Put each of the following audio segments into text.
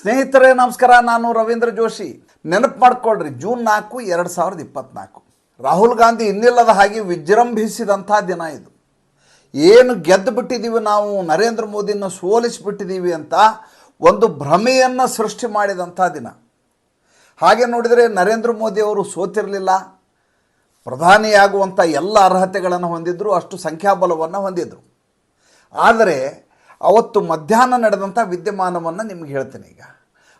ಸ್ನೇಹಿತರೇ, ನಮಸ್ಕಾರ. ನಾನು ರವೀಂದ್ರ ಜೋಶಿ. ನೆನಪು ಮಾಡ್ಕೊಳ್ರಿ, ಜೂನ್ ನಾಲ್ಕು, ಎರಡು ಸಾವಿರದ ಇಪ್ಪತ್ನಾಲ್ಕು. ರಾಹುಲ್ ಗಾಂಧಿ ಇನ್ನಿಲ್ಲದ ಹಾಗೆ ವಿಜೃಂಭಿಸಿದಂಥ ದಿನ ಇದು. ಏನು ಗೆದ್ದು ಬಿಟ್ಟಿದ್ದೀವಿ ನಾವು, ನರೇಂದ್ರ ಮೋದಿನ ಸೋಲಿಸಿಬಿಟ್ಟಿದ್ದೀವಿ ಅಂತ ಒಂದು ಭ್ರಮೆಯನ್ನು ಸೃಷ್ಟಿ ಮಾಡಿದಂಥ ದಿನ. ಹಾಗೆ ನೋಡಿದರೆ ನರೇಂದ್ರ ಮೋದಿ ಅವರು ಸೋತಿರಲಿಲ್ಲ. ಪ್ರಧಾನಿಯಾಗುವಂಥ ಎಲ್ಲ ಅರ್ಹತೆಗಳನ್ನು ಹೊಂದಿದ್ದರು ಅಷ್ಟು ಸಂಖ್ಯಾಬಲವನ್ನು ಹೊಂದಿದ್ದರು ಆದರೆ ಅವತ್ತು ಮಧ್ಯಾಹ್ನ ನಡೆದಂಥ ವಿದ್ಯಮಾನವನ್ನು ನಿಮ್ಗೆ ಹೇಳ್ತೀನಿ ಈಗ.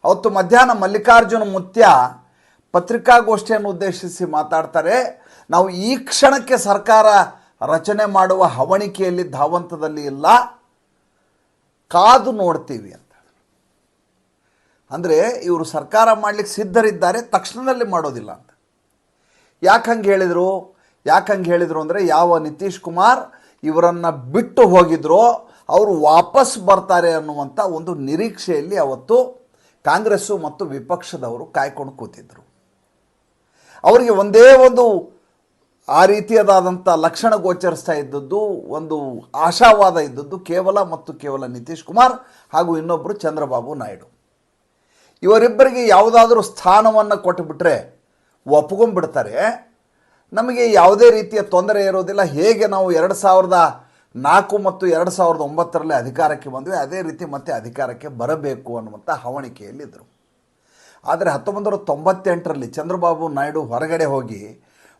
ಅವತ್ತು ಮಧ್ಯಾಹ್ನ ಮಲ್ಲಿಕಾರ್ಜುನ ಮುತ್ಯ ಪತ್ರಿಕಾಗೋಷ್ಠಿಯನ್ನು ಉದ್ದೇಶಿಸಿ ಮಾತಾಡ್ತಾರೆ. ನಾವು ಈ ಕ್ಷಣಕ್ಕೆ ಸರ್ಕಾರ ರಚನೆ ಮಾಡುವ ಹವಣಿಕೆಯಲ್ಲಿ ಧಾವಂತದಲ್ಲಿ ಇಲ್ಲ. ಕಾದು ನೋಡ್ತೀವಿ ಅಂತ. ಅಂದರೆ ಇವರು ಸರ್ಕಾರ ಮಾಡಲಿಕ್ಕೆ ಸಿದ್ಧರಿದ್ದಾರೆ, ತಕ್ಷಣದಲ್ಲಿ ಮಾಡೋದಿಲ್ಲ ಅಂತ. ಯಾಕೆ ಹಂಗೆ ಹೇಳಿದರು? ಯಾಕೆ ಹಂಗೆ ಹೇಳಿದರು ಅಂದರೆ ಯಾವ ನಿತೀಶ್ ಕುಮಾರ್ ಇವರನ್ನು ಬಿಟ್ಟು ಹೋಗಿದ್ರೋ. ಅವರು ವಾಪಸ್ ಬರ್ತಾರೆ ಅನ್ನುವಂಥ ಒಂದು ನಿರೀಕ್ಷೆಯಲ್ಲಿ ಅವತ್ತು ಕಾಂಗ್ರೆಸ್ಸು ಮತ್ತು ವಿಪಕ್ಷದವರು ಕಾಯ್ಕೊಂಡು ಕೂತಿದ್ದರು ಅವರಿಗೆ ಒಂದೇ ಒಂದು ಆ ರೀತಿಯದಾದಂಥ ಲಕ್ಷಣ ಗೋಚರಿಸ್ತಾ ಇದ್ದದ್ದು, ಒಂದು ಆಶಾವಾದ ಇದ್ದದ್ದು ಕೇವಲ ಮತ್ತು ಕೇವಲ ನಿತೀಶ್ ಕುಮಾರ್ ಹಾಗೂ ಇನ್ನೊಬ್ಬರು ಚಂದ್ರಬಾಬು ನಾಯ್ಡು. ಇವರಿಬ್ಬರಿಗೆ ಯಾವುದಾದ್ರೂ ಸ್ಥಾನವನ್ನು ಕೊಟ್ಟುಬಿಟ್ರೆ ಒಪ್ಕೊಂಡ್ಬಿಡ್ತಾರೆ. ನಮಗೆ ಯಾವುದೇ ರೀತಿಯ ತೊಂದರೆ ಇರೋದಿಲ್ಲ. ಹೇಗೆ ನಾವು ಎರಡು ಸಾವಿರದ ನಾಲ್ಕು ಮತ್ತು ಎರಡು ಸಾವಿರದ ಒಂಬತ್ತರಲ್ಲಿ ಅಧಿಕಾರಕ್ಕೆ ಬಂದ್ವಿ. ಅದೇ ರೀತಿ ಮತ್ತೆ ಅಧಿಕಾರಕ್ಕೆ ಬರಬೇಕು ಅನ್ನುವಂಥ ಹವಣಿಕೆಯಲ್ಲಿದ್ದರು ಆದರೆ ಹತ್ತೊಂಬತ್ತು ನೂರ ತೊಂಬತ್ತೆಂಟರಲ್ಲಿ ಚಂದ್ರಬಾಬು ನಾಯ್ಡು ಹೊರಗಡೆ ಹೋಗಿ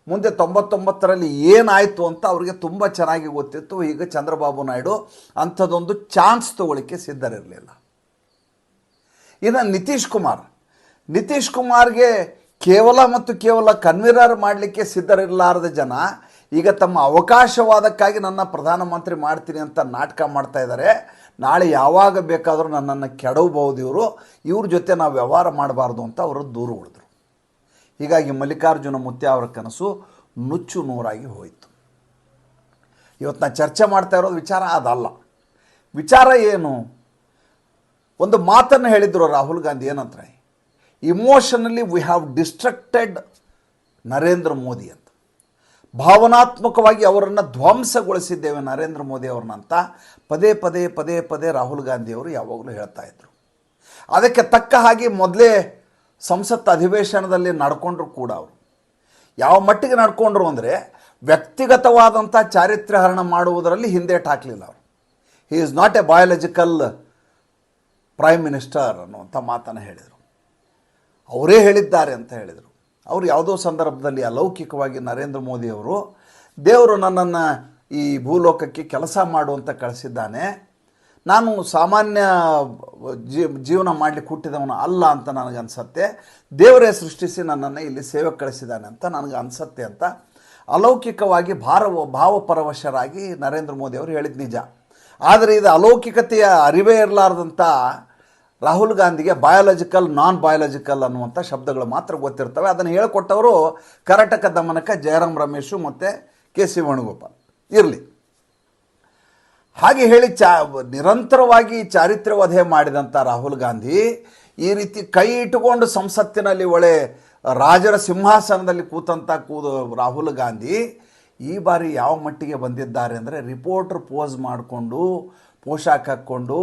ಮುಂದೆ ತೊಂಬತ್ತೊಂಬತ್ತರಲ್ಲಿ ಏನಾಯಿತು ಅಂತ ಅವರಿಗೆ ತುಂಬ ಚೆನ್ನಾಗಿ ಗೊತ್ತಿತ್ತು. ಈಗ ಚಂದ್ರಬಾಬು ನಾಯ್ಡು ಅಂಥದ್ದೊಂದು ಚಾನ್ಸ್ ತಗೊಳ್ಳಿಕ್ಕೆ ಸಿದ್ಧರಿರಲಿಲ್ಲ. ಇನ್ನು ನಿತೀಶ್ ಕುಮಾರ್, ನಿತೀಶ್ ಕುಮಾರ್ಗೆ ಕೇವಲ ಮತ್ತು ಕೇವಲ ಕನ್ವೀನರ್ ಮಾಡಲಿಕ್ಕೆ ಸಿದ್ಧರಿರಲಾರದ ಜನ ಈಗ ತಮ್ಮ ಅವಕಾಶವಾದಕ್ಕಾಗಿ ನನ್ನ ಪ್ರಧಾನಮಂತ್ರಿ ಮಾಡ್ತೀನಿ ಅಂತ ನಾಟಕ ಮಾಡ್ತಾ ಇದ್ದಾರೆ. ನಾಳೆ ಯಾವಾಗ ಬೇಕಾದರೂ ನನ್ನನ್ನು ಕೆಡವಬಹುದು ಇವರು. ಇವ್ರ ಜೊತೆ ನಾವು ವ್ಯವಹಾರ ಮಾಡಬಾರ್ದು ಅಂತ ಅವರು ದೂರು ಉಳಿದ್ರು ಹೀಗಾಗಿ ಮಲ್ಲಿಕಾರ್ಜುನ ಮುತ್ಯ ಅವರ ಕನಸು ನುಚ್ಚು ನೂರಾಗಿ ಹೋಯಿತು. ಇವತ್ತು ನಾನು ಚರ್ಚೆ ಮಾಡ್ತಾ ಇರೋದು ವಿಚಾರ ಅದಲ್ಲ. ವಿಚಾರ ಏನು? ಒಂದು ಮಾತನ್ನು ಹೇಳಿದರು ರಾಹುಲ್ ಗಾಂಧಿ, ಏನಂತಾರೆ? Emotionally we have destructed Narendra Modi ಅಂತ. ಭಾವನಾತ್ಮಕವಾಗಿ ಅವರನ್ನು ಧ್ವಂಸಗೊಳಿಸಿದ್ದೇವೆ ನರೇಂದ್ರ ಮೋದಿ ಅವ್ರನ್ನಂತ ಪದೇ ಪದೇ ಪದೇ ಪದೇ ರಾಹುಲ್ ಗಾಂಧಿಯವರು ಯಾವಾಗಲೂ ಹೇಳ್ತಾ ಇದ್ರು. ಅದಕ್ಕೆ ತಕ್ಕ ಹಾಗೆ ಮೊದಲೇ ಸಂಸತ್ ಅಧಿವೇಶನದಲ್ಲಿ ನಡ್ಕೊಂಡ್ರು ಕೂಡ ಅವರು. ಯಾವ ಮಟ್ಟಿಗೆ ನಡ್ಕೊಂಡ್ರು ಅಂದರೆ ವ್ಯಕ್ತಿಗತವಾದಂಥ ಚಾರಿತ್ರ್ಯಹರಣ ಮಾಡುವುದರಲ್ಲಿ ಹಿಂದೇಟ್ ಹಾಕಲಿಲ್ಲ ಅವರು. He is not a biological prime minister ಅನ್ನುವಂಥ ಮಾತನ್ನು ಹೇಳಿದರು. ಅವರೇ ಹೇಳಿದ್ದಾರೆ ಅಂತ ಹೇಳಿದರು. ಅವರು ಯಾವುದೋ ಸಂದರ್ಭದಲ್ಲಿ ಅಲೌಕಿಕವಾಗಿ ನರೇಂದ್ರ ಮೋದಿಯವರು ದೇವರು ನನ್ನನ್ನು ಈ ಭೂಲೋಕಕ್ಕೆ ಕೆಲಸ ಮಾಡುವಂತ ಕಳಿಸಿದ್ದಾನೆ. ನಾನು ಸಾಮಾನ್ಯ ಜೀವನ ಮಾಡಲಿಕ್ಕೆ ಹುಟ್ಟಿದವನು ಅಲ್ಲ ಅಂತ ನನಗೆ ಅನಿಸತ್ತೆ. ದೇವರೇ ಸೃಷ್ಟಿಸಿ ನನ್ನನ್ನು ಇಲ್ಲಿ ಸೇವೆ ಕಳಿಸಿದ್ದಾನೆ ಅಂತ ನನಗೆ ಅನಿಸತ್ತೆ ಅಂತ ಅಲೌಕಿಕವಾಗಿ ಭಾರವ ಭಾವಪರವಶರಾಗಿ ನರೇಂದ್ರ ಮೋದಿ ಅವರು ಹೇಳಿದ ನಿಜ. ಆದರೆ ಇದು ಅಲೌಕಿಕತೆಯ ಅರಿವೇ ಇರಲಾರ್ದಂಥ ರಾಹುಲ್ ಗಾಂಧಿಗೆ ಬಯಾಲಜಿಕಲ್ ನಾನ್ ಬಯಾಲಜಿಕಲ್ ಅನ್ನುವಂಥ ಶಬ್ದಗಳು ಮಾತ್ರ ಗೊತ್ತಿರ್ತವೆ. ಅದನ್ನು ಹೇಳಿಕೊಟ್ಟವರು ಕರ್ನಾಟಕ ದಮನಕ ಜಯರಾಮ್ ರಮೇಶು ಮತ್ತು ಕೆ ಸಿ ವೇಣುಗೋಪಾಲ್. ಇರಲಿ. ಹಾಗೆ ಹೇಳಿ ಚಾ, ನಿರಂತರವಾಗಿ ಚಾರಿತ್ರ್ಯವಧೆ ಮಾಡಿದಂಥ ರಾಹುಲ್ ಗಾಂಧಿ ಈ ರೀತಿ ಕೈ ಇಟ್ಟುಕೊಂಡು ಸಂಸತ್ತಿನಲ್ಲಿ ಒಳ್ಳೆ ರಾಜರ ಸಿಂಹಾಸನದಲ್ಲಿ ಕೂತಂಥ ಕೂದು, ರಾಹುಲ್ ಗಾಂಧಿ ಈ ಬಾರಿ ಯಾವ ಮಟ್ಟಿಗೆ ಬಂದಿದ್ದಾರೆ ಅಂದರೆ ರಿಪೋರ್ಟರ್ ಪೋಸ್ ಮಾಡಿಕೊಂಡು, ಪೋಷಾಕ್ ಹಾಕ್ಕೊಂಡು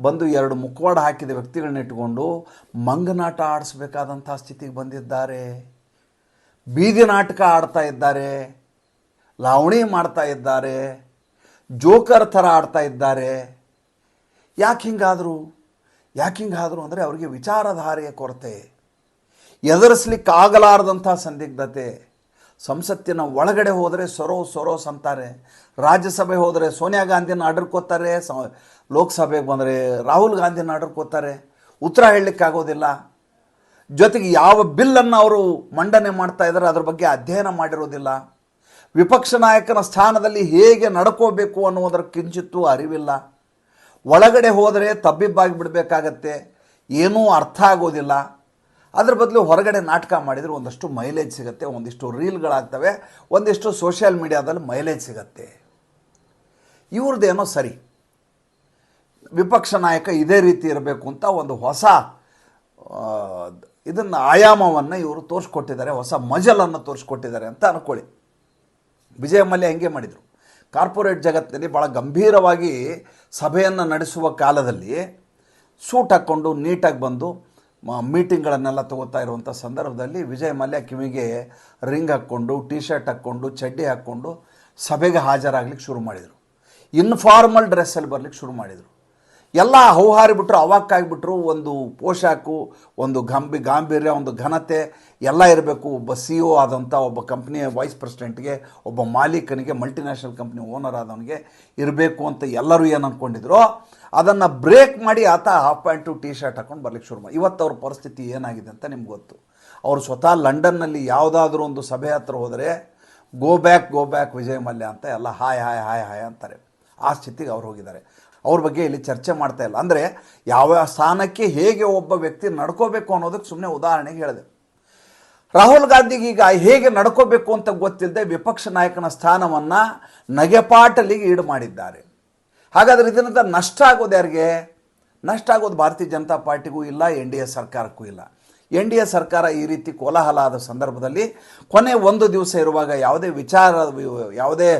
ಬಂದು ಎರಡು ಮುಖವಾಡ ಹಾಕಿದ ವ್ಯಕ್ತಿಗಳನ್ನ ಇಟ್ಟುಕೊಂಡು ಮಂಗನಾಟ ಆಡಿಸ್ಬೇಕಾದಂಥ ಸ್ಥಿತಿಗೆ ಬಂದಿದ್ದಾರೆ. ಬೀದಿ ನಾಟಕ ಆಡ್ತಾ ಇದ್ದಾರೆ. ಲಾವಣಿ ಮಾಡ್ತಾ ಇದ್ದಾರೆ. ಜೋಕರ್ ಥರ ಆಡ್ತಾ ಇದ್ದಾರೆ. ಯಾಕೆ ಹಿಂಗಾದರು? ಯಾಕೆ ಹಿಂಗಾದರು ಅಂದರೆ ಅವರಿಗೆ ವಿಚಾರಧಾರೆಯ ಕೊರತೆ. ಎದುರಿಸ್ಲಿಕ್ಕಾಗಲಾರದಂಥ ಸಂದಿಗ್ಧತೆ. ಸಂಸತ್ತಿನ ಒಳಗಡೆ ಹೋದರೆ ಸೊರೋ ಸೊರೋಸ್ ಅಂತಾರೆ ರಾಜ್ಯಸಭೆ ಹೋದರೆ ಸೋನಿಯಾ ಗಾಂಧಿನ ಅಡರ್ಕೋತಾರೆ ಸ ಲೋಕಸಭೆಗೆ ಬಂದರೆ ರಾಹುಲ್ ಗಾಂಧಿನ ಕೊತ್ತಾರೆ ಉತ್ತರ ಹೇಳಲಿಕ್ಕಾಗೋದಿಲ್ಲ ಜೊತೆಗೆ ಯಾವ ಬಿಲ್ಲನ್ನು ಅವರು ಮಂಡನೆ ಮಾಡ್ತಾ ಇದ್ದಾರೆ ಅದ್ರ ಬಗ್ಗೆ ಅಧ್ಯಯನ ಮಾಡಿರೋದಿಲ್ಲ. ವಿಪಕ್ಷ ನಾಯಕನ ಸ್ಥಾನದಲ್ಲಿ ಹೇಗೆ ನಡ್ಕೋಬೇಕು ಅನ್ನುವುದರ ಕಿಂಚಿತ್ತೂ ಅರಿವಿಲ್ಲ. ಒಳಗಡೆ ಹೋದರೆ ತಬ್ಬಿಬ್ಬಾಗಿ ಬಿಡಬೇಕಾಗತ್ತೆ. ಏನೂ ಅರ್ಥ ಆಗೋದಿಲ್ಲ. ಅದ್ರ ಬದಲು ಹೊರಗಡೆ ನಾಟಕ ಮಾಡಿದರೆ ಒಂದಷ್ಟು ಮೈಲೇಜ್ ಸಿಗುತ್ತೆ, ಒಂದಿಷ್ಟು ರೀಲ್ಗಳಾಗ್ತವೆ, ಒಂದಿಷ್ಟು ಸೋಷಿಯಲ್ ಮೀಡಿಯಾದಲ್ಲಿ ಮೈಲೇಜ್ ಸಿಗತ್ತೆ. ಇವ್ರದ್ದೇನೋ ಸರಿ. ವಿಪಕ್ಷ ನಾಯಕ ಇದೇ ರೀತಿ ಇರಬೇಕು ಅಂತ ಒಂದು ಹೊಸ ಇದನ್ನು ಆಯಾಮವನ್ನು ಇವರು ತೋರಿಸ್ಕೊಟ್ಟಿದ್ದಾರೆ, ಹೊಸ ಮಜಲನ್ನು ತೋರಿಸ್ಕೊಟ್ಟಿದ್ದಾರೆ ಅಂತ ಅನ್ಕೊಳ್ಳಿ. ವಿಜಯ ಮಲ್ಯ ಹೆಂಗೆ ಮಾಡಿದರು? ಕಾರ್ಪೊರೇಟ್ ಜಗತ್ತಿನಲ್ಲಿ ಭಾಳ ಗಂಭೀರವಾಗಿ ಸಭೆಯನ್ನು ನಡೆಸುವ ಕಾಲದಲ್ಲಿ ಸೂಟ್ ಹಾಕ್ಕೊಂಡು ನೀಟಾಗಿ ಬಂದು ಮೀಟಿಂಗ್ಗಳನ್ನೆಲ್ಲ ತಗೋತಾ ಇರುವಂಥ ಸಂದರ್ಭದಲ್ಲಿ ವಿಜಯ್ ಮಲ್ಯ ಕಿವಿಗೆ ರಿಂಗ್ ಹಾಕ್ಕೊಂಡು ಟಿ ಶರ್ಟ್ ಹಾಕ್ಕೊಂಡು, ಚಡ್ಡಿ ಹಾಕ್ಕೊಂಡು ಸಭೆಗೆ ಹಾಜರಾಗ್ಲಿಕ್ಕೆ ಶುರು ಮಾಡಿದರು. ಇನ್ಫಾರ್ಮಲ್ ಡ್ರೆಸ್ಸಲ್ಲಿ ಬರಲಿಕ್ಕೆ ಶುರು ಮಾಡಿದರು. ಎಲ್ಲ ಹೌಹಾರಿಬಿಟ್ರು ಅವಾಕ್ಕಾಗಿಬಿಟ್ರು ಒಂದು ಪೋಷಾಕು, ಒಂದು ಗಂಭಿ, ಗಾಂಭೀರ್ಯ, ಒಂದು ಘನತೆ, ಎಲ್ಲ ಇರಬೇಕು. ಒಬ್ಬ ಸಿ ಒ ಆದಂಥ ಒಬ್ಬ ಕಂಪ್ನಿಯ ವೈಸ್ ಪ್ರೆಸಿಡೆಂಟ್ಗೆ ಒಬ್ಬ ಮಾಲೀಕನಿಗೆ ಮಲ್ಟಿನ್ಯಾಷನಲ್ ಕಂಪ್ನಿ ಓನರ್ ಆದವನಿಗೆ ಇರಬೇಕು ಅಂತ ಎಲ್ಲರೂ ಏನು ಅಂದ್ಕೊಂಡಿದ್ರು ಅದನ್ನು ಬ್ರೇಕ್ ಮಾಡಿ ಆತ ಹಾಫ್ ಪ್ಯಾಂಟು ಟಿ ಶರ್ಟ್ ಹಾಕೊಂಡು ಬರ್ಲಿಕ್ಕೆ ಶುರು ಮಾಡಿ ಇವತ್ತು ಅವ್ರ ಪರಿಸ್ಥಿತಿ ಏನಾಗಿದೆ ಅಂತ ನಿಮ್ಗೆ ಗೊತ್ತು. ಅವರು ಸ್ವತಃ ಲಂಡನ್ನಲ್ಲಿ ಯಾವುದಾದ್ರೂ ಒಂದು ಸಭೆ ಹತ್ರ ಹೋದರೆ go back go back Vijay Mallya ಅಂತ ಎಲ್ಲ ಹಾಯ್ ಹಾಯ್ ಹಾಯ್ ಹಾಯ್ ಅಂತಾರೆ. ಆ ಸ್ಥಿತಿಗೆ ಅವ್ರು ಹೋಗಿದ್ದಾರೆ. ಅವ್ರ ಬಗ್ಗೆ ಇಲ್ಲಿ ಚರ್ಚೆ ಮಾಡ್ತಾ ಇಲ್ಲ. ಅಂದರೆ ಯಾವ ಸ್ಥಾನಕ್ಕೆ ಹೇಗೆ ಒಬ್ಬ ವ್ಯಕ್ತಿ ನಡ್ಕೋಬೇಕು ಅನ್ನೋದಕ್ಕೆ ಸುಮ್ಮನೆ ಉದಾಹರಣೆಗೆ ಹೇಳಿದೆ. ರಾಹುಲ್ ಗಾಂಧಿಗೆ ಈಗ ಹೇಗೆ ನಡ್ಕೋಬೇಕು ಅಂತ ಗೊತ್ತಿಲ್ಲದೆ ವಿಪಕ್ಷ ನಾಯಕನ ಸ್ಥಾನವನ್ನು ನಗೆಪಾಟಲಿಗೆ ಈಡು ಮಾಡಿದ್ದಾರೆ. ಹಾಗಾದರೆ ಇದರಿಂದ ನಷ್ಟ ಆಗೋದು ಯಾರಿಗೆ? ನಷ್ಟ ಆಗೋದು ಭಾರತೀಯ ಜನತಾ ಪಾರ್ಟಿಗೂ ಇಲ್ಲ, ಎನ್ ಡಿ ಎ ಸರ್ಕಾರಕ್ಕೂ ಇಲ್ಲ. ಎನ್ ಡಿ ಎ ಸರ್ಕಾರ ಈ ರೀತಿ ಕೋಲಾಹಲ ಆದ ಸಂದರ್ಭದಲ್ಲಿ ಕೊನೆ ಒಂದು ದಿವಸ ಇರುವಾಗ ಯಾವುದೇ ವಿಚಾರ, ಯಾವುದೇ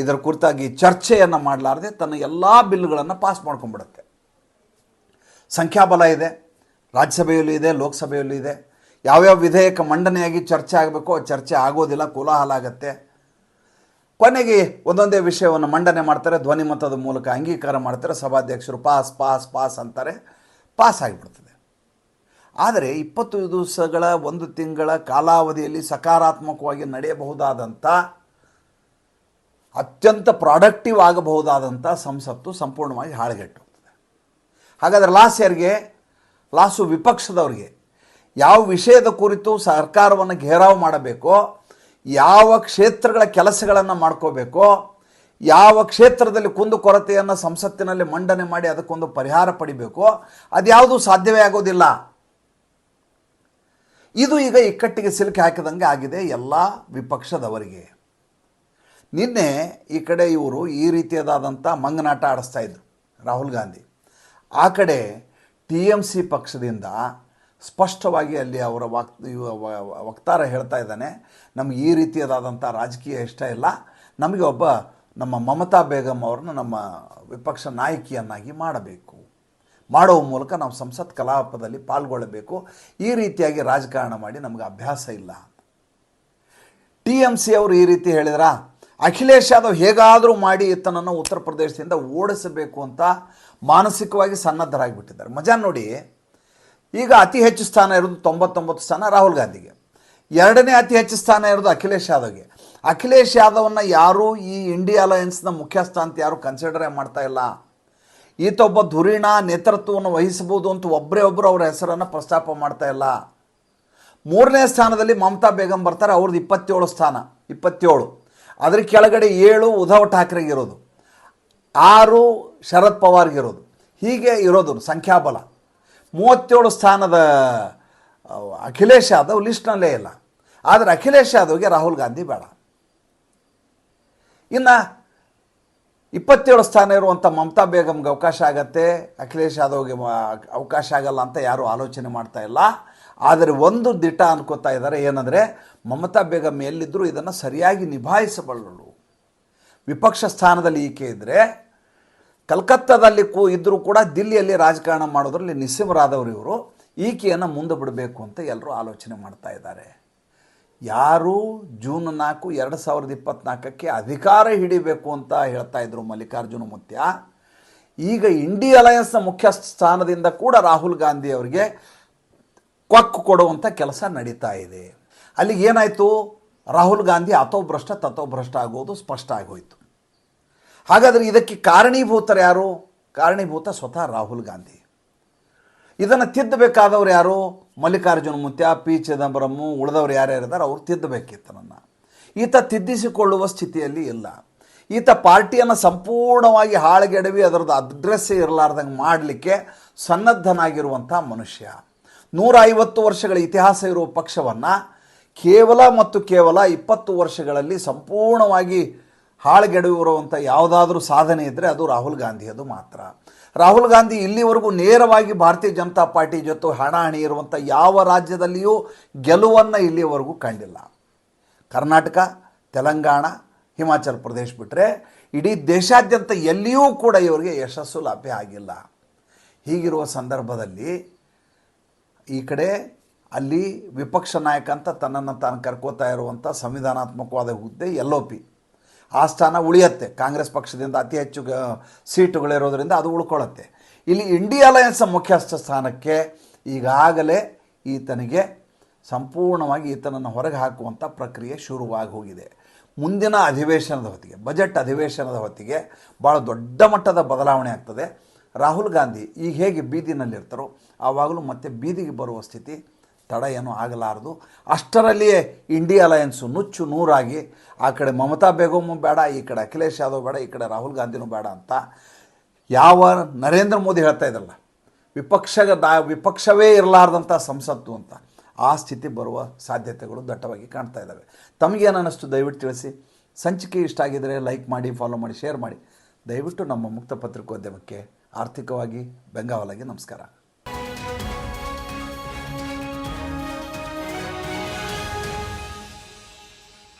ಇದರ ಕುರಿತಾಗಿ ಚರ್ಚೆಯನ್ನು ಮಾಡಲಾರದೆ ತನ್ನ ಎಲ್ಲ ಬಿಲ್ಗಳನ್ನು ಪಾಸ್ ಮಾಡ್ಕೊಂಡ್ಬಿಡುತ್ತೆ. ಸಂಖ್ಯಾಬಲ ಇದೆ, ರಾಜ್ಯಸಭೆಯಲ್ಲೂ ಇದೆ, ಲೋಕಸಭೆಯಲ್ಲೂ ಇದೆ. ಯಾವ್ಯಾವ ವಿಧೇಯಕ ಮಂಡನೆಯಾಗಿ ಚರ್ಚೆ ಆಗಬೇಕೋ ಚರ್ಚೆ ಆಗೋದಿಲ್ಲ, ಕೋಲಾಹಲ ಆಗುತ್ತೆ. ಕೊನೆಗೆ ಒಂದೊಂದೇ ವಿಷಯವನ್ನು ಮಂಡನೆ ಮಾಡ್ತಾರೆ ಧ್ವನಿಮತದ ಮೂಲಕ ಅಂಗೀಕಾರ ಮಾಡ್ತಾರೆ, ಸಭಾಧ್ಯಕ್ಷರು ಪಾಸ್ ಪಾಸ್ ಪಾಸ್ ಅಂತಾರೆ, ಪಾಸ್ ಆಗಿಬಿಡ್ತದೆ. ಆದರೆ ಇಪ್ಪತ್ತು ದಿವಸಗಳ ಒಂದು ತಿಂಗಳ ಕಾಲಾವಧಿಯಲ್ಲಿ ಸಕಾರಾತ್ಮಕವಾಗಿ ನಡೆಯಬಹುದಾದಂಥ ಅತ್ಯಂತ ಪ್ರಾಡಕ್ಟಿವ್ ಆಗಬಹುದಾದಂಥ ಸಂಸತ್ತು ಸಂಪೂರ್ಣವಾಗಿ ಹಾಳುಗೆಟ್ಟು ಹೋಗ್ತದೆ ಹಾಗಾದರೆ ಲಾಸ್ ಯಾರಿಗೆ ಲಾಸು ವಿಪಕ್ಷದವರಿಗೆ ಯಾವ ವಿಷಯದ ಕುರಿತು ಸರ್ಕಾರವನ್ನು ಘೇರಾವ್ ಮಾಡಬೇಕೋ, ಯಾವ ಕ್ಷೇತ್ರಗಳ ಕೆಲಸಗಳನ್ನು ಮಾಡ್ಕೋಬೇಕೋ, ಯಾವ ಕ್ಷೇತ್ರದಲ್ಲಿ ಕುಂದುಕೊರತೆಯನ್ನು ಸಂಸತ್ತಿನಲ್ಲಿ ಮಂಡನೆ ಮಾಡಿ ಅದಕ್ಕೊಂದು ಪರಿಹಾರ ಪಡಿಬೇಕೋ, ಅದ್ಯಾವುದೂ ಸಾಧ್ಯವೇ ಆಗೋದಿಲ್ಲ. ಇದು ಈಗ ಇಕ್ಕಟ್ಟಿಗೆ ಸಿಲುಕಿ ಹಾಕಿದಂಗೆ ಆಗಿದೆ ಎಲ್ಲ ವಿಪಕ್ಷದವರಿಗೆ. ನಿನ್ನೆ ಈ ಕಡೆ ಇವರು ಈ ರೀತಿಯಾದಂಥ ಮಂಗನಾಟ ಆಡಿಸ್ತಾ ಇದ್ರು, ರಾಹುಲ್ ಗಾಂಧಿ. ಆ ಕಡೆ ಟಿ ಎಂ ಸಿ ಪಕ್ಷದಿಂದ ಸ್ಪಷ್ಟವಾಗಿ ಅಲ್ಲಿ ಅವರ ವಾಕ್ ವಕ್ತಾರ ಹೇಳ್ತಾ ಇದ್ದಾನೆ, ನಮಗೆ ಈ ರೀತಿಯಾದಂಥ ರಾಜಕೀಯ ಇಷ್ಟ ಇಲ್ಲ, ನಮಗೆ ಒಬ್ಬ ನಮ್ಮ ಮಮತಾ ಬೇಗಂ ಅವ್ರನ್ನ ನಮ್ಮ ವಿಪಕ್ಷ ನಾಯಕಿಯನ್ನಾಗಿ ಮಾಡಬೇಕು. ಮಾಡುವ ಮೂಲಕ ನಾವು ಸಂಸತ್ ಕಲಾಪದಲ್ಲಿ ಪಾಲ್ಗೊಳ್ಳಬೇಕು. ಈ ರೀತಿಯಾಗಿ ರಾಜಕಾರಣ ಮಾಡಿ ನಮಗೆ ಅಭ್ಯಾಸ ಇಲ್ಲ ಟಿ ಎಂ ಸಿ ಅವರು ಈ ರೀತಿ ಹೇಳಿದ್ರ? ಅಖಿಲೇಶ್ ಯಾದವ್ ಹೇಗಾದರೂ ಮಾಡಿ ಈತನನ್ನು ಉತ್ತರ ಪ್ರದೇಶದಿಂದ ಓಡಿಸಬೇಕು ಅಂತ ಮಾನಸಿಕವಾಗಿ ಸನ್ನದ್ಧರಾಗಿಬಿಟ್ಟಿದ್ದಾರೆ. ಮಜಾ ನೋಡಿ, ಈಗ ಅತಿ ಹೆಚ್ಚು ಸ್ಥಾನ ಇರೋದು ತೊಂಬತ್ತೊಂಬತ್ತು ಸ್ಥಾನ ರಾಹುಲ್ ಗಾಂಧಿಗೆ. ಎರಡನೇ ಅತಿ ಹೆಚ್ಚು ಸ್ಥಾನ ಇರೋದು ಅಖಿಲೇಶ್ ಯಾದವ್ಗೆ. ಅಖಿಲೇಶ್ ಯಾದವನ್ನ ಯಾರೂ ಈ ಇಂಡಿಯಾ ಅಲಯನ್ಸ್ನ ಮುಖ್ಯಸ್ಥ ಅಂತ ಯಾರು ಕನ್ಸಿಡರೇ ಮಾಡ್ತಾ ಇಲ್ಲ? ಈತ ಒಬ್ಬ ಧುರೀಣ ನೇತೃತ್ವವನ್ನು ವಹಿಸಬಹುದು ಅಂತ ಒಬ್ಬರೇ ಒಬ್ಬರು ಅವರ ಹೆಸರನ್ನು ಪ್ರಸ್ತಾಪ ಮಾಡ್ತಾ ಇಲ್ಲ. ಮೂರನೇ ಸ್ಥಾನದಲ್ಲಿ ಮಮತಾ ಬೇಗಂ ಬರ್ತಾರೆ, ಅವ್ರದ್ದು ಇಪ್ಪತ್ತೇಳು ಸ್ಥಾನ, ಇಪ್ಪತ್ತೇಳು. ಅದ್ರ ಕೆಳಗಡೆ ಏಳು ಉದ್ಧವ್ ಠಾಕ್ರೆಗೆ ಇರೋದು. ಆರು ಶರದ್ ಪವಾರ್ಗಿರೋದು ಹೀಗೆ ಇರೋದು ಸಂಖ್ಯಾಬಲ. ಮೂವತ್ತೇಳು ಸ್ಥಾನದ ಅಖಿಲೇಶ್ ಯಾದವ್ ಲಿಸ್ಟ್ನಲ್ಲೇ ಇಲ್ಲ. ಆದರೆ ಅಖಿಲೇಶ್ ಯಾದವ್ಗೆ ರಾಹುಲ್ ಗಾಂಧಿ ಬೇಡ. ಇನ್ನು ಇಪ್ಪತ್ತೇಳು ಸ್ಥಾನ ಇರುವಂಥ ಮಮತಾ ಬೇಗಮ್ಗೆ ಅವಕಾಶ ಆಗತ್ತೆ. ಅಖಿಲೇಶ್ ಯಾದವ್ಗೆ ಅವಕಾಶ ಆಗಲ್ಲ ಅಂತ ಯಾರೂ ಆಲೋಚನೆ ಮಾಡ್ತಾ ಇಲ್ಲ. ಆದರೆ ಒಂದು ದಿಟ ಅನ್ಕೋತಾ ಇದ್ದಾರೆ, ಏನಂದರೆ ಮಮತಾ ಬೇಗಮ್ ಎಲ್ಲಿದ್ದರೂ ಇದನ್ನು ಸರಿಯಾಗಿ ನಿಭಾಯಿಸಬಲ್ಲಳು. ವಿಪಕ್ಷ ಸ್ಥಾನದಲ್ಲಿ ಈಕೆ ಇದ್ದರೆ ಕಲ್ಕತ್ತಾದಲ್ಲಿ ಕೂ ಇದ್ದರೂ ಕೂಡ ದಿಲ್ಲಿಯಲ್ಲಿ ರಾಜಕಾರಣ ಮಾಡೋದ್ರಲ್ಲಿ ನಿಸ್ಸಿಮರಾದವರು ಇವರು. ಈಕೆಯನ್ನು ಮುಂದೆ ಬಿಡಬೇಕು ಅಂತ ಎಲ್ಲರೂ ಆಲೋಚನೆ ಮಾಡ್ತಾ ಇದ್ದಾರೆ. ಯಾರು ಜೂನ್ ನಾಲ್ಕು, ಎರಡು ಸಾವಿರದ ಇಪ್ಪತ್ನಾಲ್ಕಕ್ಕೆ ಅಧಿಕಾರ ಹಿಡಿಬೇಕು ಅಂತ ಹೇಳ್ತಾ ಇದ್ರು ಮಲ್ಲಿಕಾರ್ಜುನ ಮುತ್ಯ. ಈಗ ಇಂಡಿಯಾ ಅಲಯನ್ಸ್ನ ಮುಖ್ಯ ಸ್ಥಾನದಿಂದ ಕೂಡ ರಾಹುಲ್ ಗಾಂಧಿ ಅವರಿಗೆ ಕೊಕ್ಕು ಕೊಡುವಂಥ ಕೆಲಸ ನಡೀತಾ ಇದೆ. ಅಲ್ಲಿಗೆ ಏನಾಯಿತು? ರಾಹುಲ್ ಗಾಂಧಿ ಅಥೋ ಭ್ರಷ್ಟ ತಥೋ ಭ್ರಷ್ಟ ಆಗೋದು ಸ್ಪಷ್ಟ ಆಗೋಯಿತು. ಹಾಗಾದರೆ ಇದಕ್ಕೆ ಕಾರಣೀಭೂತರು ಯಾರು? ಕಾರಣೀಭೂತ ಸ್ವತಃ ರಾಹುಲ್ ಗಾಂಧಿ. ಇದನ್ನು ತಿದ್ದಬೇಕಾದವ್ರು ಯಾರು? ಮಲ್ಲಿಕಾರ್ಜುನ ಮುತ್ಯ, ಪಿ ಚಿದಂಬರಮ್ಮು ಉಳಿದವ್ರು ಯಾರ್ಯಾರಿದ್ದಾರೆ? ಅವ್ರು ತಿದ್ದಬೇಕಿತ್ತು ನನ್ನ. ಈತ ತಿದ್ದಿಸಿಕೊಳ್ಳುವ ಸ್ಥಿತಿಯಲ್ಲಿ ಇಲ್ಲ. ಈತ ಪಾರ್ಟಿಯನ್ನು ಸಂಪೂರ್ಣವಾಗಿ ಹಾಳಗೆಡವಿ, ಅದರದ್ದು ಅಡ್ರೆಸ್ಸೇ ಇರಲಾರ್ದಂಗೆ ಮಾಡಲಿಕ್ಕೆ ಸನ್ನದ್ಧನಾಗಿರುವಂಥ ಮನುಷ್ಯ. ನೂರ ಐವತ್ತು ವರ್ಷಗಳ ಇತಿಹಾಸ ಇರುವ ಪಕ್ಷವನ್ನು ಕೇವಲ ಮತ್ತು ಕೇವಲ ಇಪ್ಪತ್ತು ವರ್ಷಗಳಲ್ಲಿ ಸಂಪೂರ್ಣವಾಗಿ ಹಾಳುಗೆಡವಿರುವಂಥ ಯಾವುದಾದ್ರೂ ಸಾಧನೆ ಇದ್ದರೆ ಅದು ರಾಹುಲ್ ಗಾಂಧಿಯದು ಮಾತ್ರ. ರಾಹುಲ್ ಗಾಂಧಿ ಇಲ್ಲಿವರೆಗೂ ನೇರವಾಗಿ ಭಾರತೀಯ ಜನತಾ ಪಾರ್ಟಿ ಜೊತೆ ಹಣಾಹಣಿ ಇರುವಂಥ ಯಾವ ರಾಜ್ಯದಲ್ಲಿಯೂ ಗೆಲುವನ್ನು ಇಲ್ಲಿಯವರೆಗೂ ಕಂಡಿಲ್ಲ. ಕರ್ನಾಟಕ, ತೆಲಂಗಾಣ, ಹಿಮಾಚಲ ಪ್ರದೇಶ ಬಿಟ್ಟರೆ ಇಡೀ ದೇಶಾದ್ಯಂತ ಎಲ್ಲಿಯೂ ಕೂಡ ಇವರಿಗೆ ಯಶಸ್ಸು ಲಭ್ಯ ಆಗಿಲ್ಲ. ಹೀಗಿರುವ ಸಂದರ್ಭದಲ್ಲಿ ಈ ಕಡೆ ಅಲ್ಲಿ ವಿಪಕ್ಷ ನಾಯಕ ಅಂತ ತನ್ನನ್ನು ತಾನು ಕರ್ಕೋತಾ ಇರುವಂಥ ಸಂವಿಧಾನಾತ್ಮಕವಾದ ಹುದ್ದೆ ಎಲ್ ಒ ಪಿ. ಆ ಸ್ಥಾನ ಉಳಿಯತ್ತೆ. ಕಾಂಗ್ರೆಸ್ ಪಕ್ಷದಿಂದ ಅತಿ ಹೆಚ್ಚು ಸೀಟುಗಳಿರೋದ್ರಿಂದ ಅದು ಉಳ್ಕೊಳ್ಳುತ್ತೆ ಇಲ್ಲಿ ಇಂಡಿಯಾ ಅಲಯನ್ಸ್ ಮುಖ್ಯಸ್ಥ ಸ್ಥಾನಕ್ಕೆ ಈಗಾಗಲೇ ಈತನಿಗೆ ಸಂಪೂರ್ಣವಾಗಿ ಈತನನ್ನು ಹೊರಗೆ ಹಾಕುವಂಥ ಪ್ರಕ್ರಿಯೆ ಶುರುವಾಗಿ ಹೋಗಿದೆ. ಮುಂದಿನ ಅಧಿವೇಶನದ ಹೊತ್ತಿಗೆ, ಬಜೆಟ್ ಅಧಿವೇಶನದ ಹೊತ್ತಿಗೆ ಭಾಳ ದೊಡ್ಡ ಮಟ್ಟದ ಬದಲಾವಣೆ ಆಗ್ತದೆ. ರಾಹುಲ್ ಗಾಂಧಿ ಈಗ ಹೇಗೆ ಬೀದಿನಲ್ಲಿರ್ತಾರೋ ಆವಾಗಲೂ ಮತ್ತೆ ಬೀದಿಗೆ ಬರುವ ಸ್ಥಿತಿ ತಡ ಏನೂ ಆಗಲಾರದು. ಅಷ್ಟರಲ್ಲಿಯೇ ಇಂಡಿಯಾ ಅಲಯನ್ಸು ನುಚ್ಚು ನೂರಾಗಿ, ಆ ಕಡೆ ಮಮತಾ ಬೇಗಮು ಬೇಡ, ಈ ಕಡೆ ಅಖಿಲೇಶ್ ಯಾದವ್ ಬೇಡ, ಈ ಕಡೆ ರಾಹುಲ್ ಗಾಂಧಿನೂ ಬೇಡ ಅಂತ ಯಾವ ನರೇಂದ್ರ ಮೋದಿ ಹೇಳ್ತಾ ಇದ್ರಲ್ಲ ವಿಪಕ್ಷ ವಿಪಕ್ಷವೇ ಇರಲಾರ್ದಂಥ ಸಂಸತ್ತು ಅಂತ ಆ ಸ್ಥಿತಿ ಬರುವ ಸಾಧ್ಯತೆಗಳು ದಟ್ಟವಾಗಿ ಕಾಣ್ತಾ ಇದ್ದಾವೆ. ತಮಗೇನು ಅನ್ನಿಸ್ತು ದಯವಿಟ್ಟು ತಿಳಿಸಿ. ಸಂಚಿಕೆ ಇಷ್ಟ ಆಗಿದರೆ ಲೈಕ್ ಮಾಡಿ ಫಾಲೋ ಮಾಡಿ ಶೇರ್ ಮಾಡಿ. ದಯವಿಟ್ಟು ನಮ್ಮ ಮುಕ್ತ ಪತ್ರಿಕೋದ್ಯಮಕ್ಕೆ ಆರ್ಥಿಕವಾಗಿ ಬೆಂಗಾವಲಾಗಿ ನಮಸ್ಕಾರ.